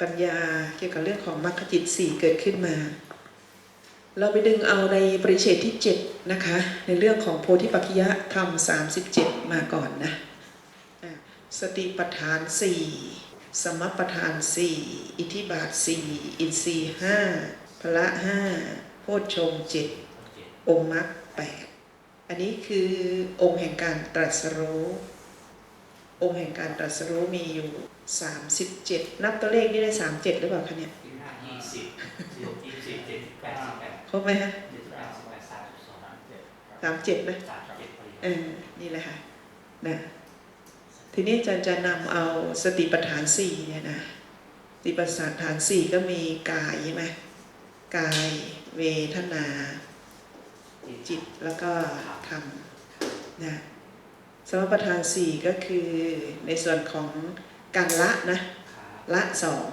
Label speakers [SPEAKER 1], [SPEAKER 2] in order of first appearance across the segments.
[SPEAKER 1] ปัญญาเกี่ยวกับเรื่องของมรรคจิตสี่เกิดขึ้นมา เราไปดึงเอาในปริเชตที่7นะคะ ในเรื่องของโพธิปัจจยธรรม37มาก่อนนะอะสติปัฏฐาน4สมปัฏฐาน4อิทธิบาท4อินทรีย์5พละ5โพชฌงค์7องค์มรรค8อันนี้คือองค์แห่งการตรัสรู้ องค์แห่งการตรัสรู้มีอยู่ 37 นับตัวเลขนี่ได้ 37 หรือเปล่าคะเนี่ย
[SPEAKER 2] ยี่ห้ายี่สิบสิบยี่สิบเจ็ดแปดสิบแปด
[SPEAKER 1] ครบไหมฮะ
[SPEAKER 2] ยี่สิบแปดสิบแปดสามสิบสองสามเจ็ด
[SPEAKER 1] 37ไหม
[SPEAKER 2] สามเจ็ดพอดี
[SPEAKER 1] เออนี่แหละค่ะนะทีนี้อาจารย์จะนำเอาสติปัฏฐานสี่เนี่ยนะสติปัฏฐานสี่ก็มีกายใช่ไหมกายเวทนา จิตแล้วก็ธรรมนะ สมปัฏฐานสี่ก็คือในส่วนของการละนะ
[SPEAKER 2] ครับ
[SPEAKER 1] ละสอง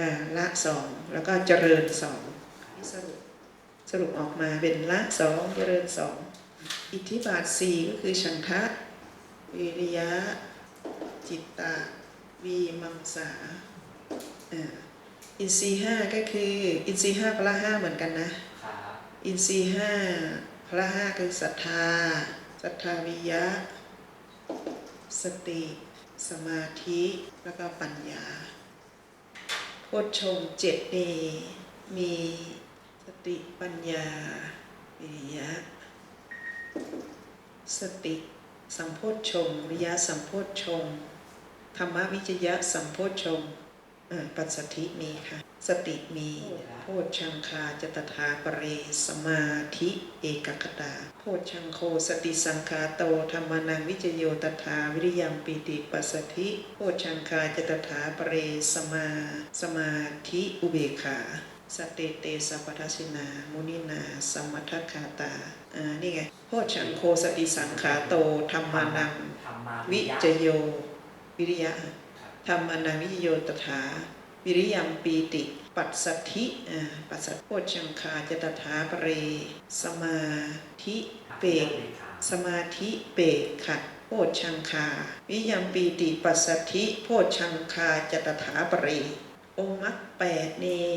[SPEAKER 1] อ่าละสองแล้วก็เจริญสองนี่สรุปสรุปออกมาเป็นละสองเจริญสองอิทธิบาทสี่ก็คือฉันทะวิริยะ จิตตะวีมังสาอ่าอินทรีย์ห้าก็คืออินทรีย์ห้าพละห้าเหมือนกันนะ
[SPEAKER 2] ครับ
[SPEAKER 1] อินทรีย์ห้าพละห้าคือศรัทธา ศรัทธาวิยะ สติ สมาธิ แล้วก็ปัญญาโพชงเจ็ดนี่มีสติปัญญาวิริยะ สติสัมโพชฌงวิยะสัมโพชฌงธรรมวิจยะสัมโพชฌงปัสสัทธิมีค่ะ สติมีโพชชังคาจตถาปเรสมาธิเอกคตาโพชชังโคสติสังคาโตธรรมานังวิจโยตถาวิริยมปิติปัสสธิโพชชังคาจตถาปเรสมาสมาธิอุเบกขาสเตเตสัพพทัสสินา มุนินาสมมัทคาตา อ่า นี่ไงโพชชังโคสติสังขาโตธรรมานัง
[SPEAKER 2] ธรรมา
[SPEAKER 1] วิจโย วิริยะ
[SPEAKER 2] ครับ
[SPEAKER 1] ธรรมานังวิจโยตถา วิริยมปีติ ปัสสัทธิอ่าปัสสัทโพชชังคาจตถาปเร สมาธิเปกสมาธิเปกขัดโพชชังคา วิริยมปีติปัสสัทธิโพชชังคาจตถาปเร องค์มรรคแปดนี่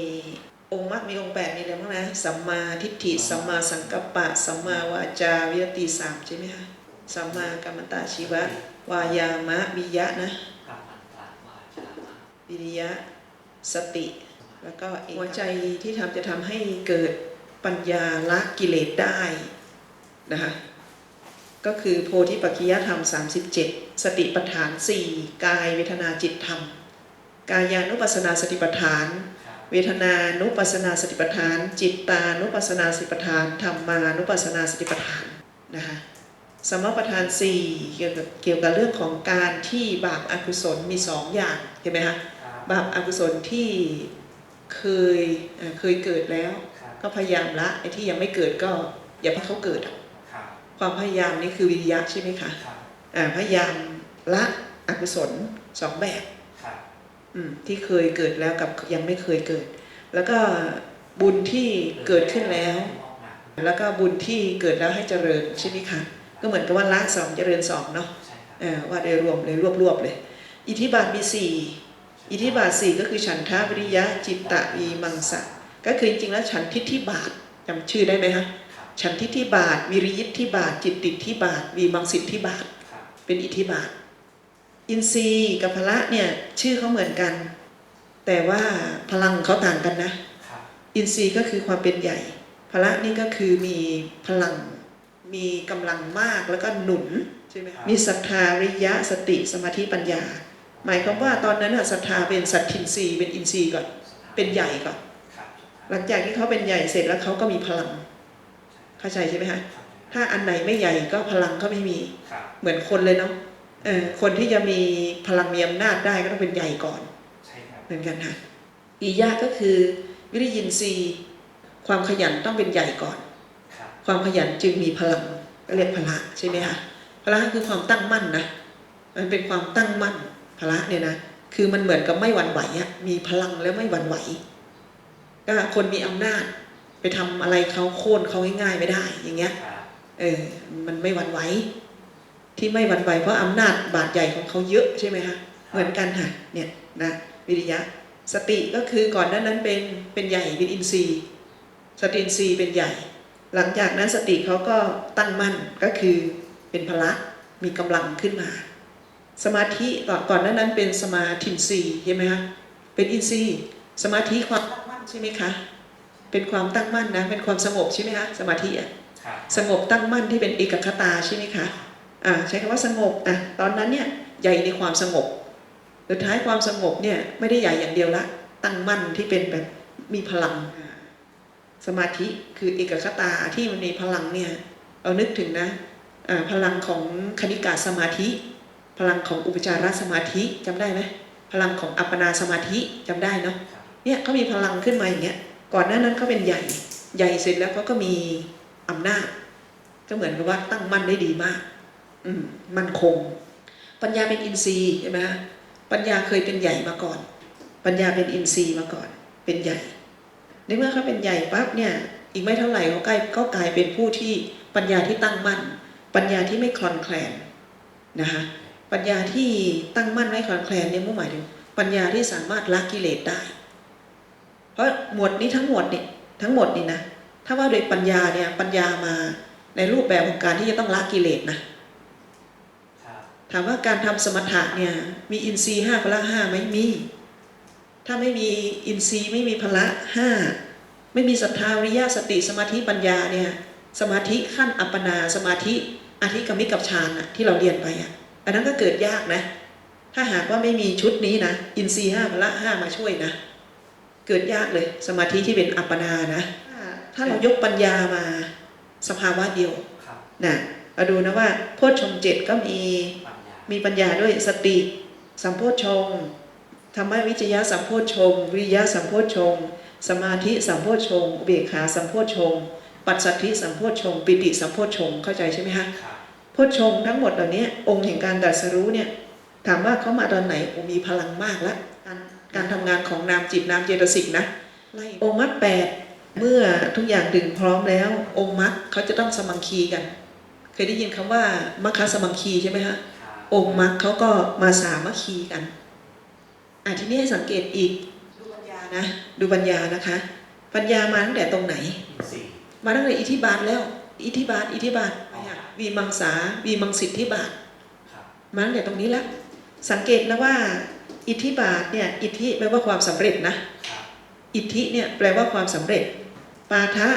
[SPEAKER 1] องค์มรรคมีองค์แปดนี่แล้วมั้งนะสัมมาทิฏฐิสัมมาสังกัปปะสัมมาวาจาวิรติสามใช่ไหมคะสัมมากัมมันตาชีวะ วายามะวิยะนะ
[SPEAKER 2] กัมมันตวาจา
[SPEAKER 1] วิริยะ สติ แล้วก็หัวใจที่ทำจะทำให้เกิดปัญญาละกิเลสได้นะคะก็คือโพธิปัจจิยธรรม 37 สติปัฏฐาน 4 กายเวทนาจิตธรรม กายานุปัสสนาสติปัฏฐาน
[SPEAKER 2] ครับ
[SPEAKER 1] เวทนานุปัสสนาสติปัฏฐาน จิตตานุปัสสนาสติปัฏฐานธรรมานุปัสสนาสติปัฏฐานนะคะสมปัฏฐานสี่เกี่ยวกับเกี่ยวกับเรื่องของการที่บาปอกุศลมีสองอย่างเห็นไหมคะ
[SPEAKER 2] ครั บ
[SPEAKER 1] บาปอกุศลที่เคยเอ่อเคยเกิดแล้ว
[SPEAKER 2] ครับ
[SPEAKER 1] ก็พยายามละไอ้ที่ยังไม่เกิดก็อย่าให้เขาเกิดอะ
[SPEAKER 2] ครับ
[SPEAKER 1] ความพยายามนี่คือวิริยะใช่ไหมคะ
[SPEAKER 2] ครับ
[SPEAKER 1] อ่าพยายามละอกุศลสองแบบ
[SPEAKER 2] ครับ
[SPEAKER 1] อืมที่เคยเกิดแล้วกับยังไม่เคยเกิด แล้วก็บุญที่เกิดขึ้นแล้ว แล้วก็บุญที่เกิดแล้วให้เจริญใช่ไหมคะก็เหมือนกับว่าละสองเจริญสองเนาะ
[SPEAKER 2] ใช่ครับ
[SPEAKER 1] เอ่อว่าได้รวมเลยรวบรวบเลย อิทธิบาทมีสี่ อิทธิบาทสี่ก็คือฉันทาวิริยะจิตตะวีมังสะก็คือจริงๆแล้วฉันทิฏฐิบาทจำชื่อได้ไหมคะ
[SPEAKER 2] ครับ
[SPEAKER 1] ฉันทิฏฐิบาทวิริยิทธิบาทจิตติทธิบาทวีมังสิทธิบาท
[SPEAKER 2] ครับ
[SPEAKER 1] เป็นอิทธิบาท อินทรีย์กับพละเนี่ยชื่อเขาเหมือนกัน แต่ว่าพลังเขาต่างกันนะ
[SPEAKER 2] ครับ
[SPEAKER 1] อินทรีย์ก็คือความเป็นใหญ่พละนี่ก็คือมีพลังมีกำลังมากแล้วก็หนุนใช่ไหมคะมีศรัทธาวิริยะสติสมาธิปัญญา หมายความว่าตอนนั้นน่ะศรัทธาเป็นสัตทินทรีย์เป็นอินทรีย์ก่อนเป็นใหญ่ก่อน
[SPEAKER 2] ครับ
[SPEAKER 1] หลังจากที่เขาเป็นใหญ่เสร็จแล้วเขาก็มีพลัง เข้าใจใช่ไหมคะ
[SPEAKER 2] ครับ
[SPEAKER 1] ถ้าอันไหนไม่ใหญ่ก็พลังก็ไม่มี
[SPEAKER 2] ครับ
[SPEAKER 1] เหมือนคนเลยเนาะเออคนที่จะมีพลังมีอำนาจได้ก็ต้องเป็นใหญ่ก่อน
[SPEAKER 2] ใช่ครับ
[SPEAKER 1] เหมือนกันค่ะอียะก็คือวิริยินทรีย์ความขยันต้องเป็นใหญ่ก่อน
[SPEAKER 2] ครับ
[SPEAKER 1] ความขยันจึงมีพลังก็เรียกพละใช่ไหมคะพละคือความตั้งมั่นนะมันเป็นความตั้งมั่น พละเนี่ยนะคือมันเหมือนกับไม่หวั่นไหวอะมีพลังแล้วไม่หวั่นไหวก็คนมีอำนาจ ไปทำอะไรเขาโค่นเขาง่ายๆไม่ได้ อย่างเงี้ย
[SPEAKER 2] ครับ
[SPEAKER 1] เออ มันไม่หวั่นไหวที่ไม่หวั่นไหวเพราะอำนาจบาดใหญ่ของเขาเยอะใช่ไหมคะเหมือนกันค่ะ เนี่ยนะวิริยะ สติก็คือก่อนหนั้นนั้นเป็นเป็นใหญ่เป็นอินทรีย์สติอินทรีย์เป็นใหญ่ หลังจากนั้นสติเขาก็ตั้งมั่นก็คือเป็นพละมีกำลังขึ้นมา สมาธิก่อนก่อนหนั้นนั้นเป็นสมาธินทรีย์ใช่ไหมคะเป็นอินทรีย์สมาธิความตั้งมั่นใช่ไหมคะเป็นความตั้งมั่นนะเป็นความสงบใช่ไหมคะสมาธิอะ
[SPEAKER 2] ครับ
[SPEAKER 1] สงบตั้งมั่นที่เป็นเอกคตาใช่ไหมคะอ่าใช้คำว่าสงบอะตอนนั้นเนี่ยใหญ่ในความสงบสุดท้ายความสงบเนี่ยไม่ได้ใหญ่อย่างเดียวละ ตั้งมั่นที่เป็นแบบมีพลัง สมาธิคือเอกคตาที่มันมีพลังเนี่ยเรานึกถึงนะอ่าพลังของคณิกาสมาธิ พลังของอุปจารสมาธิจำได้ไหมพลังของอัปปนาสมาธิจำได้เนาะ
[SPEAKER 2] ครับ
[SPEAKER 1] เนี่ยเขามีพลังขึ้นมาอย่างเงี้ยก่อนหน้านั้นเขาเป็นใหญ่ใหญ่เสร็จแล้วเขาก็มีอำนาจ ก็เหมือนกับว่าตั้งมั่นได้ดีมาก อืมมั่นคง ปัญญาเป็นอินทรีย์ใช่ไหมฮะปัญญาเคยเป็นใหญ่มาก่อน ปัญญาเป็นอินทรีย์มาก่อน เป็นใหญ่ในเมื่อเขาเป็นใหญ่ปั๊บเนี่ยอีกไม่เท่าไหร่เขาใกล้ก็กลายเป็นผู้ที่ปัญญาที่ตั้งมั่น ปัญญาที่ไม่คลอนแคลนนะคะ ปัญญาที่ตั้งมั่นไม่คลอนแคลนเนี่ยมุ่งหมายถึงปัญญาที่สามารถละกิเลสได้ เพราะหมวดนี้ทั้งหมดนี่ทั้งหมดนี่นะถ้าว่าโดยปัญญาเนี่ยปัญญามาในรูปแบบของการที่จะต้องละกิเลสนะ
[SPEAKER 2] ครับ
[SPEAKER 1] ถามว่าการทำสมถะเนี่ยมีอินทรีย์ห้าพละห้าไหมมี ถ้าไม่มีอินทรีย์ไม่มีพละห้าไม่มีศรัทธาวิริยะสติสมาธิปัญญาเนี่ยสมาธิขั้นอัปปนาสมาธิอธิกรรมิกับฌานอะที่เราเรียนไปอะ อันนั้นก็เกิดยากนะ ถ้าหากว่าไม่มีชุดนี้นะ อินทรีย์ห้าพละห้ามาช่วยนะ เกิดยากเลย สมาธิที่เป็นอัปปนานะ ถ้าถ้าเรายกปัญญามาสภาวะเดียว
[SPEAKER 2] ครับ
[SPEAKER 1] นะเราดูนะว่า โพชฌงค์เจ็ดก็มี
[SPEAKER 2] ปัญญา
[SPEAKER 1] มีปัญญาด้วยสติ สัมโพชฌงค์ธรรมวิจยะสัมโพชฌงค์วิริยะสัมโพชฌงค์สมาธิสัมโพชฌงค์อุเบกขาสัมโพชฌงค์ปัสสัทธิสัมโพชฌงค์ปิติสัมโพชฌงค์เข้าใจใช่ไหมฮะ
[SPEAKER 2] ครับ
[SPEAKER 1] โพชฌงค์ทั้งหมดเหล่านี้องค์แห่งการตรัสรู้เนี่ยถามว่าเขามาตอนไหนโอ้มีพลังมากแล้วการการทำงานของนามจิตนามเจตสิกนะไล่องค์มรรคแปดเมื่อทุกอย่างถึงพร้อมแล้ว องค์มรรคเขาจะต้องสมังคีกัน เคยได้ยินคำว่ามัคคสมังคีใช่ไหมฮะ
[SPEAKER 2] ครับ
[SPEAKER 1] องค์มรรคเขาก็มาสามัคคีกันอะทีนี้ให้สังเกตอีกดูปัญญานะดูปัญญานะคะ ปัญญามาตั้งแต่ตรงไหน
[SPEAKER 2] อินทรีย์
[SPEAKER 1] มาตั้งแต่อิทธิบาทแล้ว อิทธิบาทอิทธิบาทไปอะ วีมังสาวีมังสิทธิบาท
[SPEAKER 2] ครับ
[SPEAKER 1] มาตั้งแต่ตรงนี้แล้วสังเกตนะว่า อิทธิบาทเนี่ยอิทธิแปลว่าความสำเร็จนะ
[SPEAKER 2] ครับ
[SPEAKER 1] อิทธิเนี่ยแปลว่าความสำเร็จ ปาทะ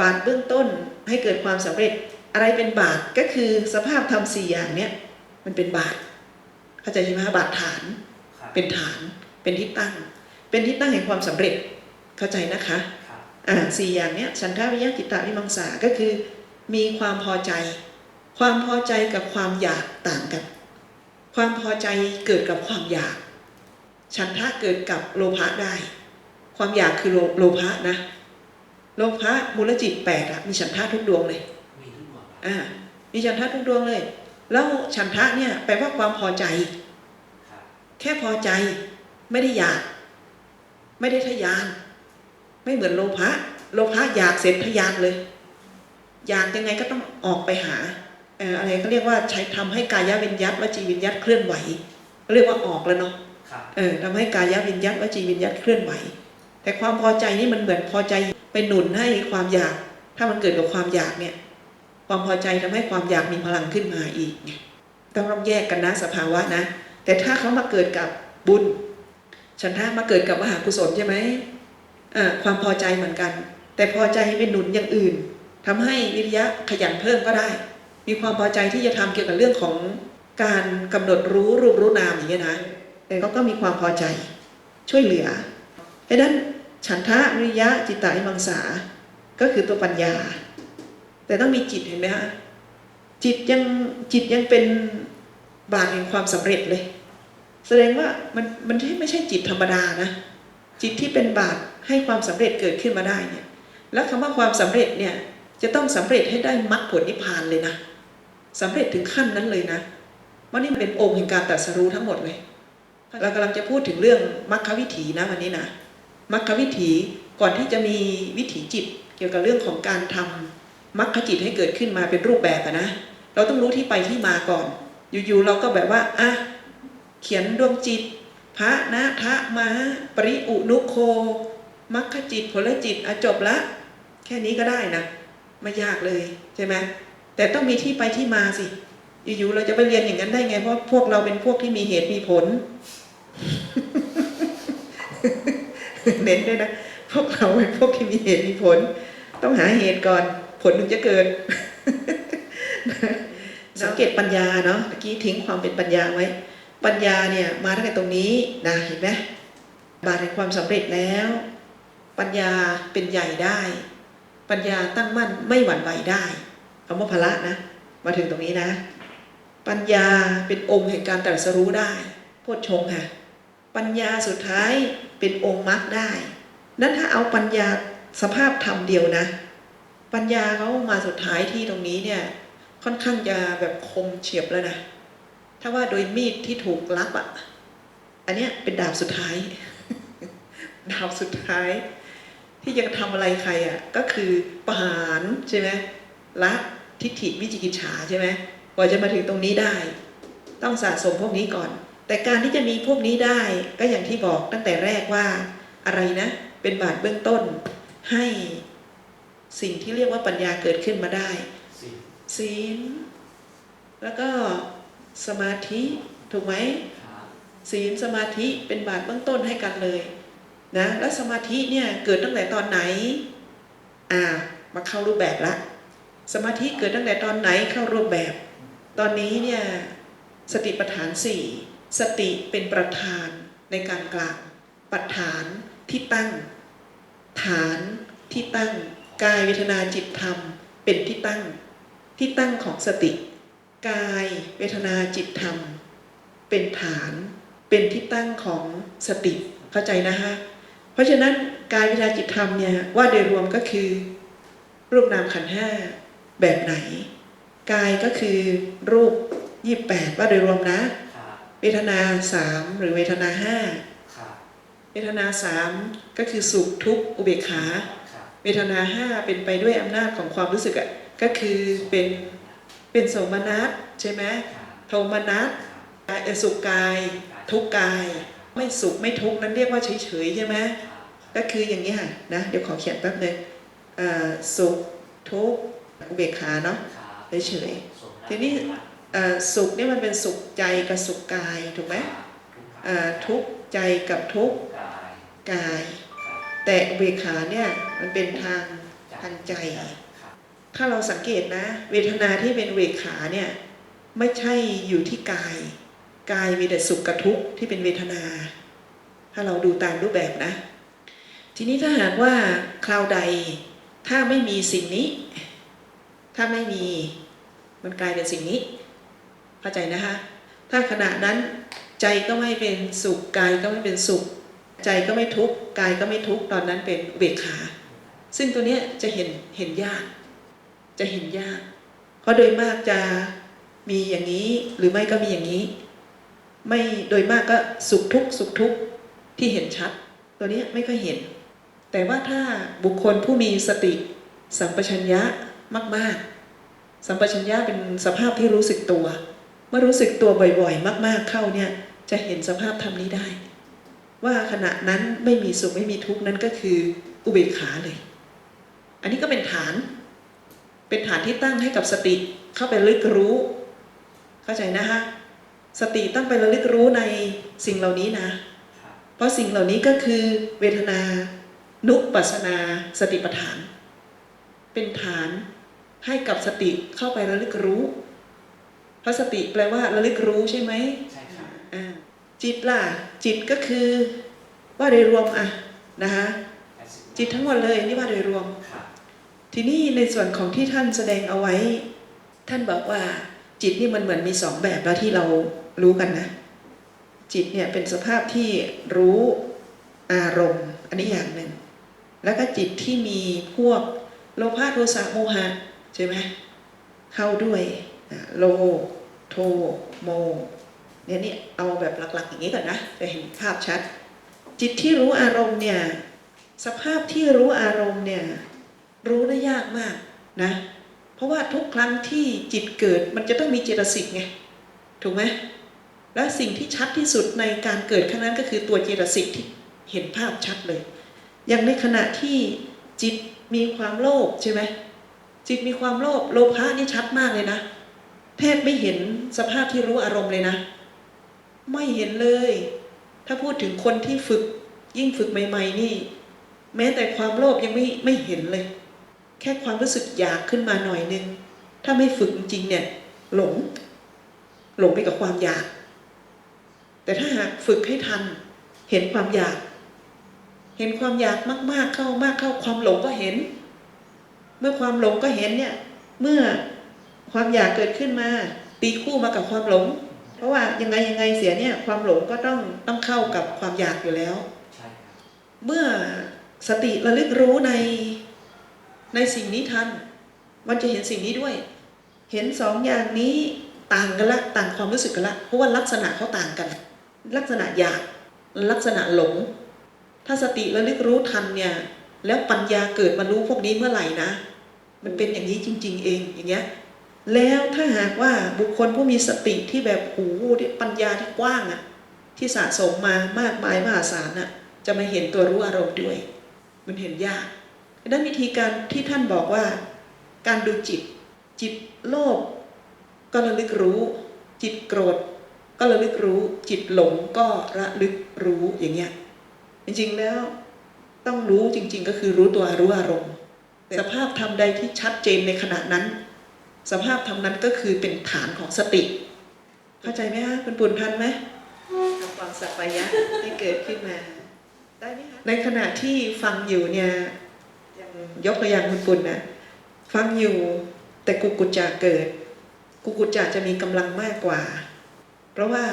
[SPEAKER 1] บาทเบื้องต้นให้เกิดความสำเร็จ อะไรเป็นบาทก็คือสภาพธรรมสี่อย่างเนี่ยมันเป็นบาทเข้าใจใช่ไหมคะบาทฐาน
[SPEAKER 2] ครับ
[SPEAKER 1] เป็นฐานเป็นที่ตั้ง เป็นที่ตั้งแห่งความสำเร็จเข้าใจนะคะ
[SPEAKER 2] ครับ
[SPEAKER 1] อ่าสี่อย่างเนี้ยฉันทาวิยะจิตตาวิมังสาก็คือ มีความพอใจ ความพอใจกับความอยากต่างกัน ความพอใจเกิดกับความอยาก ฉันทะเกิดกับโลภะได้ ความอยากคือโลโลภะนะ โลภะมูลจิตแปดอะมีฉันทะทุกดวงเลย
[SPEAKER 2] มีทุกดวงครับ
[SPEAKER 1] อ่ามีฉันทะทุกดวงเลย แล้วฉันทะเนี่ยแปลว่าความพอใจ
[SPEAKER 2] ครับ
[SPEAKER 1] แค่พอใจไม่ได้อยาก ไม่ได้ทะยาน ไม่เหมือนโลภะโลภะอยากเสร็จทะยานเลย อยากยังไงก็ต้องออกไปหาเอ่ออะไรเขาเรียกว่าใช้ทำให้กายวิญญัตวจีวิญญัตเคลื่อนไหวเขาเรียกว่าออกแล้วเนาะ
[SPEAKER 2] ครับ
[SPEAKER 1] เออทำให้กายวิญญัตวจีวิญญัตเคลื่อนไหว แต่ความพอใจนี่มันเหมือนพอใจไปหนุนให้ความอยาก ถ้ามันเกิดกับความอยากเนี่ย ความพอใจทำให้ความอยากมีพลังขึ้นมาอีกไงต้องต้องแยกกันนะสภาวะนะ แต่ถ้าเขามาเกิดกับบุญฉันทะมาเกิดกับมหากุศลใช่ไหมอ่าความพอใจเหมือนกัน แต่พอใจให้เป็นหนุนอย่างอื่น ทำให้วิริยะขยันเพิ่มก็ได้ มีความพอใจที่จะทำเกี่ยวกับเรื่องของการกำหนดรู้รูปรู้นามอย่างเงี้ยนะเขาก็มีความพอใจช่วยเหลือดังนั้นฉันทะวิริยะจิตตาอิมังสา ก็คือตัวปัญญา แต่ต้องมีจิตเห็นไหมฮะจิตยังจิตยังเป็นบาทแห่งความสำเร็จเลย แสดงว่ามันมันไม่ใช่จิตธรรมดานะ จิตที่เป็นบาตให้ความสำเร็จเกิดขึ้นมาได้เนี่ย แล้วคำว่าความสำเร็จเนี่ย จะต้องสำเร็จให้ได้มรรคผลนิพพานเลยนะสำเร็จถึงขั้นนั้นเลยนะว่านี่มันเป็นองค์แห่งการตรัสรู้ทั้งหมดเลยเรากำลังจะพูดถึงเรื่องมรรควิถีนะวันนี้นะมรรควิถีก่อนที่จะมีวิถีจิต เกี่ยวกับเรื่องของการทำมรรคจิตให้เกิดขึ้นมาเป็นรูปแบบนะ เราต้องรู้ที่ไปที่มาก่อน อยู่ๆเราก็แบบว่าอะเขียนดวงจิต พระนะทะมาปริอุนุโคมัคคจิตผลจิตอจบละ แค่นี้ก็ได้นะ ไม่ยากเลยใช่ไหมแต่ต้องมีที่ไปที่มาสิ อยู่ๆเราจะไปเรียนอย่างนั้นได้ไง เพราะพวกเราเป็นพวกที่มีเหตุมีผล เน้นด้วยนะ พวกเราเป็นพวกที่มีเหตุมีผล ต้องหาเหตุก่อนผลถึงจะเกิดสังเกตปัญญาเนาะเมื่อกี้ทิ้งความเป็นปัญญาไว้ ปัญญาเนี่ย มาตั้งแต่ตรงนี้นะเห็นไหมบาทแห่งความสำเร็จแล้ว ปัญญาเป็นใหญ่ได้ ปัญญาตั้งมั่นไม่หวั่นไหวได้คำว่าพละนะ มาถึงตรงนี้นะ ปัญญาเป็นองค์แห่งการตรัสรู้ได้โพชฌงค์ค่ะ ปัญญาสุดท้ายเป็นองค์มรรคได้ นั้นถ้าเอาปัญญาสภาพธรรมเดียวนะ ปัญญาเขามาสุดท้ายที่ตรงนี้เนี่ย ค่อนข้างจะแบบคมเฉียบแล้วนะ ถ้าว่าโดยมีดที่ถูกลับอะ่ะ อันเนี้ยเป็นดาบสุดท้าย ดาบสุดท้าย ที่ยังทำอะไรใครอะ่ะก็คือประหารใช่ไหมละทิฏฐิวิจิกิจฉาใช่ไหมกว่าจะมาถึงตรงนี้ได้ ต้องสะสมพวกนี้ก่อน แต่การที่จะมีพวกนี้ได้ก็อย่างที่บอกตั้งแต่แรกว่าอะไรนะ เป็นบาทเบื้องต้น ให้สิ่งที่เรียกว่าปัญญาเกิดขึ้นมาได้
[SPEAKER 2] สี่
[SPEAKER 1] ศีลแล้วก็สมาธิถูกไหม
[SPEAKER 2] ครับ
[SPEAKER 1] ศีลสมาธิเป็นบาทเบื้องต้นให้กันเลย นะแล้วสมาธิเนี่ยเกิดตั้งแต่ตอนไหนอ่ามาเข้ารูปแบบละ สมาธิเกิดตั้งแต่ตอนไหนเข้ารูปแบบ ตอนนี้เนี่ยสติปัฏฐานสี่สติเป็นประธานในการกล่าวปัฏฐานที่ตั้ง ฐานที่ตั้ง กายเวทนาจิตธรรม เป็นที่ตั้ง ที่ตั้งของสติ กายเวทนาจิตธรรม เป็นฐาน เป็นที่ตั้งของสติเข้าใจนะฮะ เพราะฉะนั้นกายเวทนาจิตธรรมเนี่ยว่าโดยรวมก็คือ รูปนามขันธ์ห้าแบบไหน กายก็คือรูปยี่แปดว่าโดยรวมนะ
[SPEAKER 2] ครับ
[SPEAKER 1] เวทนาสามหรือเวทนาห้า
[SPEAKER 2] ครับ
[SPEAKER 1] เวทนาสามก็คือสุขทุกข์อุเบกขา
[SPEAKER 2] ครับ
[SPEAKER 1] เวทนาห้าเป็นไปด้วยอำนาจของความรู้สึกอะก็คือเป็นเป็นโสมนัสใช่ไหม
[SPEAKER 2] ครับ
[SPEAKER 1] โทมนัสเอ่อสุขกาย ทุกข์กาย ไม่สุขไม่ทุกข์นั้นเรียกว่าเฉยๆใช่ไหมก็คืออย่างนี้ค่ะนะเดี๋ยวขอเขียนแป๊บนึงเอ่อสุขทุกข์อุเบกขาเนาะเฉย
[SPEAKER 2] ส่งได้
[SPEAKER 1] ทีนี้สุขนี่มันเป็นสุขใจกับสุขกายถูกไหมทุกข์ใจกับทุกข์
[SPEAKER 2] กาย
[SPEAKER 1] แต่อุเบกขาเนี่ยมันเป็นทางทางใจ ถ้าเราสังเกตนะ เวทนาที่เป็นเวกขาเนี่ยไม่ใช่อยู่ที่กาย กายมีแต่สุขกับทุกข์ที่เป็นเวทนา ถ้าเราดูตามรูปแบบนะ ทีนี้ถ้าหากว่าคราวใดถ้าไม่มีสิ่งนี้ ถ้าไม่มีมันกลายเป็นสิ่งนี้เข้าใจนะคะถ้าขณะนั้นใจก็ไม่เป็นสุขกายก็ไม่เป็นสุข ใจก็ไม่ทุกข์กายก็ไม่ทุกข์ตอนนั้นเป็นเบกขา ซึ่งตัวเนี้ยจะเห็นเห็นยาก จะเห็นยาก เพราะโดยมากจะมีอย่างนี้หรือไม่ก็มีอย่างนี้ ไม่โดยมากก็สุขทุกข์สุขทุกข์ที่เห็นชัด ตัวนี้ไม่ค่อยเห็น แต่ว่าถ้าบุคคลผู้มีสติสัมปชัญญะมาก ๆ สัมปชัญญะเป็นสภาพที่รู้สึกตัว เมื่อรู้สึกตัวบ่อยๆ มาก ๆ เข้าเนี่ยจะเห็นสภาพธรรมนี้ได้ ว่าขณะนั้นไม่มีสุขไม่มีทุกข์นั้นก็คืออุเบกขาเลย อันนี้ก็เป็นฐาน เป็นฐานที่ตั้งให้กับสติเข้าไปลึกรู้ เข้าใจนะฮะ สติต้องไประลึกรู้ในสิ่งเหล่านี้นะ
[SPEAKER 2] ครับ
[SPEAKER 1] เพราะสิ่งเหล่านี้ก็คือเวทนา นุปัสสนา สติปัฏฐาน เป็นฐานให้กับสติเข้าไประลึกรู้ เพราะสติแปลว่าระลึกรู้ใช่ไหม
[SPEAKER 2] ใช่ครับ
[SPEAKER 1] อ่าจิตล่ะ จิตก็คือว่าโดยรวมอะนะคะ
[SPEAKER 2] แปดสิบ
[SPEAKER 1] จิตทั้งหมดเลยนี่ว่าโดยรวม
[SPEAKER 2] ครับ
[SPEAKER 1] ทีนี้ในส่วนของที่ท่านแสดงเอาไว้ ท่านบอกว่าจิตนี่มันเหมือนมีสองแบบแล้วที่เรา รู้กันนะ จิตเนี่ยเป็นสภาพที่รู้อารมณ์ อันนี้อย่างหนึ่ง แล้วก็จิตที่มีพวกโลภะโทสะโมหะใช่ไหมเข้าด้วยโลโทโมเนี่ยนี่เอาแบบหลักๆ อย่างนี้ก่อนนะจะเห็นภาพชัด จิตที่รู้อารมณ์เนี่ยสภาพที่รู้อารมณ์เนี่ยรู้ได้ยากมากนะ เพราะว่าทุกครั้งที่จิตเกิดมันจะต้องมีเจตสิกไงถูกไหม และสิ่งที่ชัดที่สุดในการเกิดครั้งนั้นก็คือตัวเจตสิกที่เห็นภาพชัดเลย อย่างในขณะที่จิตมีความโลภใช่ไหมจิตมีความโลภโลภะนี่ชัดมากเลยนะ แทบไม่เห็นสภาพที่รู้อารมณ์เลยนะ ไม่เห็นเลย ถ้าพูดถึงคนที่ฝึกยิ่งฝึกใหม่ ๆ นี่ แม้แต่ความโลภยังไม่ไม่เห็นเลย แค่ความรู้สึกอยากขึ้นมาหน่อยนึง ถ้าไม่ฝึกจริงเนี่ย หลง หลงไปกับความอยาก แต่ถ้าหากฝึกให้ทัน เห็นความอยาก เห็นความอยากมาก ๆเข้ามากเข้าความหลงก็เห็น เมื่อความหลงก็เห็นเนี่ย เมื่อความอยากเกิดขึ้นมา ตีคู่มากับความหลง เพราะว่ายังไงยังไงเสียเนี่ย ความหลงก็ต้องต้องเข้ากับความอยากอยู่แล้วเมื่อสติระลึกรู้ในในสิ่งนี้ทัน มันจะเห็นสิ่งนี้ด้วย เห็นสองอย่างนี้ต่างกันละ ต่างความรู้สึกกันละ เพราะว่าลักษณะเขาต่างกัน ลักษณะอยากลักษณะหลง ถ้าสติระลึกรู้ทันเนี่ย แล้วปัญญาเกิดมารู้พวกนี้เมื่อไหร่นะ มันเป็นอย่างนี้จริง ๆ เองอย่างเงี้ยแล้วถ้าหากว่าบุคคลผู้มีสติที่แบบหูที่ปัญญาที่กว้างอะที่สะสมมามากมายมหาศาลอะจะมาเห็นตัวรู้อารมณ์ด้วย มันเห็นยากดังนั้นวิธีการที่ท่านบอกว่า การดูจิต จิตโลภก็ระลึกรู้ จิตโกรธ ก็ระลึกรู้ จิตหลงก็ระลึกรู้อย่างเงี้ยจริงๆแล้วต้องรู้จริง ๆ ก็คือรู้ตัวรู้อารมณ์สภาพธรรมใดที่ชัดเจนในขณะนั้น สภาพธรรมนั้นก็คือเป็นฐานของสติ เข้าใจไหมฮะคุณปุณพันธ์ไหมทำความสัพพยะให้เกิดขึ้นมาได้ไหมคะในขณะที่ฟังอยู่เนี่ยอย่างยกตัวอย่างคุณปุณนะฟังอยู่แต่กุกุจจะเกิด กุกุจจะจะมีกำลังมากกว่า เพราะว่า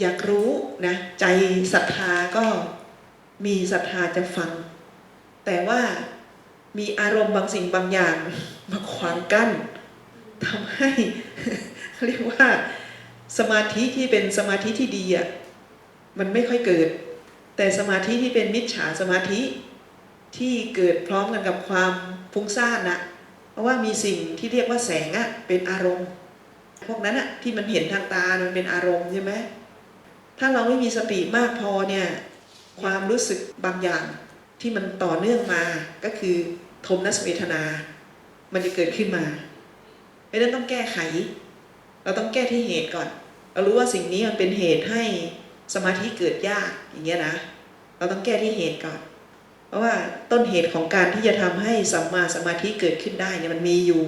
[SPEAKER 1] อยากรู้นะใจศรัทธาก็มีศรัทธาจะฟัง แต่ว่ามีอารมณ์บางสิ่งบางอย่างมาขวางกั้นทำให้เรียกว่าสมาธิที่เป็นสมาธิที่ดีอะมันไม่ค่อยเกิด แต่สมาธิที่เป็นมิจฉาสมาธิที่เกิดพร้อมกันกับความฟุ้งซ่านนะเพราะว่ามีสิ่งที่เรียกว่าแสงอะเป็นอารมณ์ พวกนั้นอะที่มันเห็นทางตา มันเป็นอารมณ์ใช่ไหมถ้าเราไม่มีสติมากพอเนี่ย ความรู้สึกบางอย่างที่มันต่อเนื่องมาก็คือทมนัสเวทนา มันจะเกิดขึ้นมาไม่นั้นต้องแก้ไข เราต้องแก้ที่เหตุก่อน เรารู้ว่าสิ่งนี้มันเป็นเหตุให้สมาธิเกิดยากอย่างเงี้ยนะ เราต้องแก้ที่เหตุก่อน เพราะว่าต้นเหตุของการที่จะทำให้สัมมาสมาธิเกิดขึ้นได้เนี่ยมันมีอยู่